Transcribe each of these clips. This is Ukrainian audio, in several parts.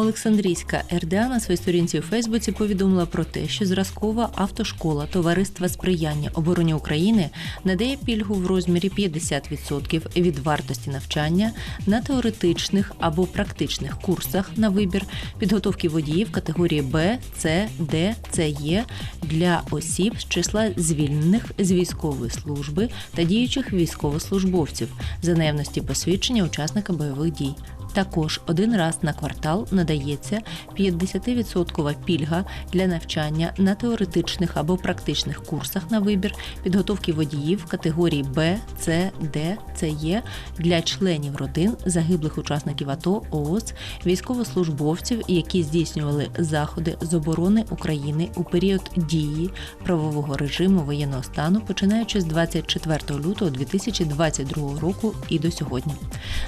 Олександрійська РДА на своїй сторінці у Фейсбуці повідомила про те, що зразкова автошкола Товариства сприяння обороні України надає пільгу в розмірі 50% від вартості навчання на теоретичних або практичних курсах на вибір підготовки водіїв категорії Б, С, Д, Є для осіб з числа звільнених з військової служби та діючих військовослужбовців за наявності посвідчення учасника бойових дій. Також один раз на квартал надається 50% пільга для навчання на теоретичних або практичних курсах на вибір підготовки водіїв категорії Б, С, Д, Є для членів родин загиблих учасників АТО, ООС, військовослужбовців, які здійснювали заходи з оборони України у період дії правового режиму воєнного стану, починаючи з 24 лютого 2022 року і до сьогодні.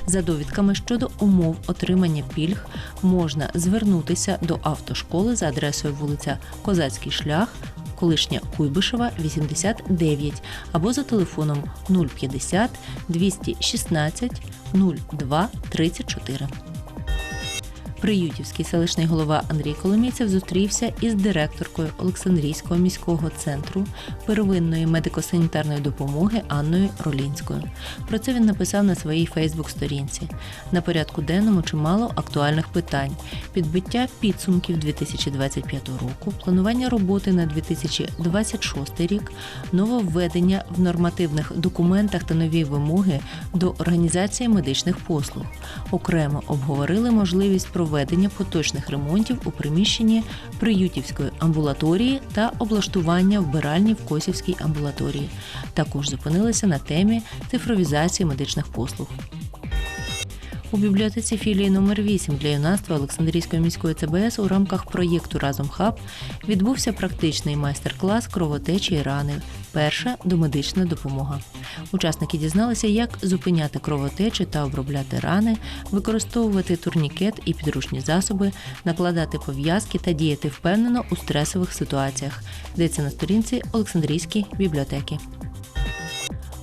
За довідками щодо умов отримання пільг можна звернутися до автошколи за адресою вулиця Козацький шлях. Колишня Куйбишева 89 або за телефоном 050 216 02 34. Приютівський селищний голова Андрій Коломійцев зустрівся із директоркою Олександрійського міського центру первинної медико-санітарної допомоги Анною Ролінською. Про це він написав на своїй Фейсбук-сторінці. На порядку денному чимало актуальних питань: підбиття підсумків 2025 року, планування роботи на 2026 рік, нововведення в нормативних документах та нові вимоги до організації медичних послуг. Окремо обговорили можливість проведення поточних ремонтів у приміщенні Приютівської амбулаторії та облаштування вбиральні в Косівській амбулаторії. Також зупинилися на темі цифровізації медичних послуг. У бібліотеці філії номер 8 для юнацтва Олександрійської міської ЦБС у рамках проєкту Разом хаб відбувся практичний майстер-клас кровотечі і рани. Перша домедична допомога. Учасники дізналися, як зупиняти кровотечу та обробляти рани, використовувати турнікет і підручні засоби, накладати пов'язки та діяти впевнено у стресових ситуаціях. Йдеться на сторінці Олександрійської бібліотеки.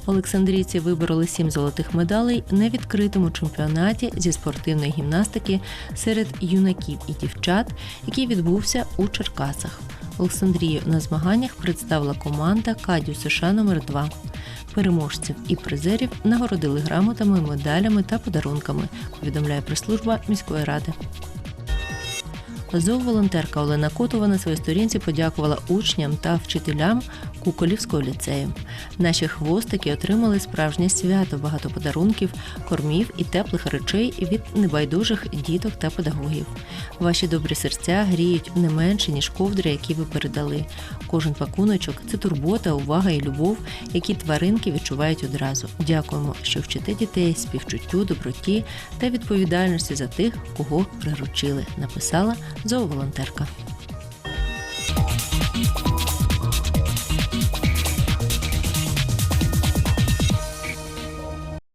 Олександрійці вибороли сім золотих медалей на відкритому чемпіонаті зі спортивної гімнастики серед юнаків і дівчат, який відбувся у Черкасах. Олександрію на змаганнях представила команда Кадю США номер 2 Переможців і призерів нагородили грамотами, медалями та подарунками. Повідомляє прес-служба міської ради. Зооволонтерка Олена Котова на своїй сторінці подякувала учням та вчителям Куколівського ліцею. Наші хвостики отримали справжнє свято, багато подарунків, кормів і теплих речей від небайдужих діток та педагогів. Ваші добрі серця гріють не менше, ніж ковдри, які ви передали. Кожен пакуночок це турбота, увага і любов, які тваринки відчувають одразу. Дякуємо, що вчите дітей співчуттю, доброті та відповідальності за тих, кого приручили. Написала зооволонтерка.